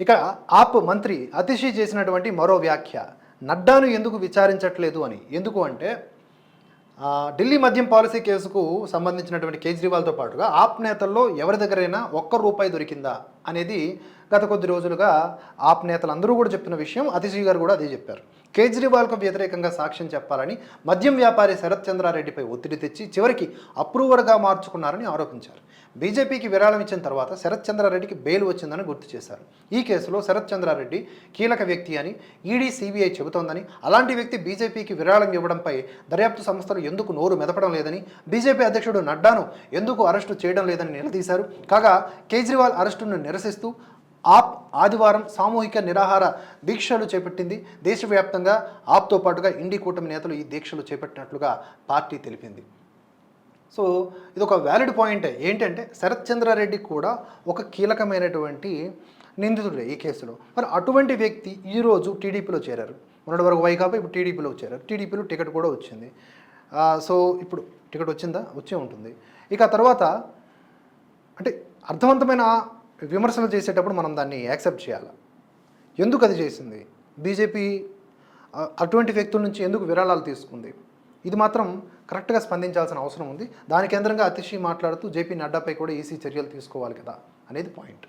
ఇక ఆప్ మంత్రి అతిశీ చేసినటువంటి మరో వ్యాఖ్య నడ్డాను ఎందుకు విచారించట్లేదు అని? ఎందుకు అంటే ఢిల్లీ మద్యం పాలసీ కేసుకు సంబంధించినటువంటి కేజ్రీవాల్తో పాటుగా ఆప్ నేతల్లో ఎవరి దగ్గరైనా ఒక్క రూపాయి దొరికిందా? అనేది గత కొద్ది రోజులుగా ఆప్ నేతలు అందరూ కూడా చెప్పిన విషయం. అతిశీ గారు కూడా అదే చెప్పారు. కేజ్రీవాల్కు వ్యతిరేకంగా సాక్ష్యం చెప్పాలని మద్యం వ్యాపారి శరత్ చంద్రారెడ్డిపై ఒత్తిడి తెచ్చి చివరికి అప్రూవర్గా మార్చుకున్నారని ఆరోపించారు. బీజేపీకి విరాళం ఇచ్చిన తర్వాత శరత్ చంద్రారెడ్డికి బెయిల్ వచ్చిందని గుర్తు చేశారు. ఈ కేసులో శరత్ చంద్రారెడ్డి కీలక వ్యక్తి అని ఈడీ సిబిఐ చెబుతోందని అలాంటి వ్యక్తి బీజేపీకి విరాళం ఇవ్వడంపై దర్యాప్తు సంస్థలు ఎందుకు నోరు మెదపడం లేదని బీజేపీ అధ్యక్షుడు నడ్డాను ఎందుకు అరెస్టు చేయడం లేదని నిలదీశారు. కాగా కేజ్రీవాల్ అరెస్టును నిరసిస్తూ ఆప్ ఆదివారం సామూహిక నిరాహార దీక్షలు చేపట్టింది. దేశవ్యాప్తంగా ఆప్తో పాటుగా ఇండి కూటమి నేతలు ఈ దీక్షలు చేపట్టినట్లుగా పార్టీ తెలిపింది. సో ఇది ఒక వ్యాలిడ్ పాయింటే. ఏంటంటే శరత్ చంద్రారెడ్డి కూడా ఒక కీలకమైనటువంటి నిందితుడే ఈ కేసులో. మరి అటువంటి వ్యక్తి ఈరోజు టీడీపీలో చేరారు. మొన్నటి వరకు వైకాపా ఇప్పుడు టీడీపీలో చేరారు. టీడీపీలో టికెట్ కూడా వచ్చింది. సో ఇప్పుడు టికెట్ వచ్చిందా? వచ్చే ఉంటుంది. ఇక తర్వాత అంటే అర్థవంతమైన విమర్శలు చేసేటప్పుడు మనం దాన్ని యాక్సెప్ట్ చేయాలి. ఎందుకు అది చేసింది? బీజేపీ అటువంటి వ్యక్తుల నుంచి ఎందుకు విరాళాలు తీసుకుంది? ఇది మాత్రం కరెక్ట్గా స్పందించాల్సిన అవసరం ఉంది. దాని కేంద్రంగా అతిశి మాట్లాడుతూ జేపీ నడ్డాపై కూడా ఈసీ చర్యలు తీసుకోవాలి కదా అనేది పాయింట్.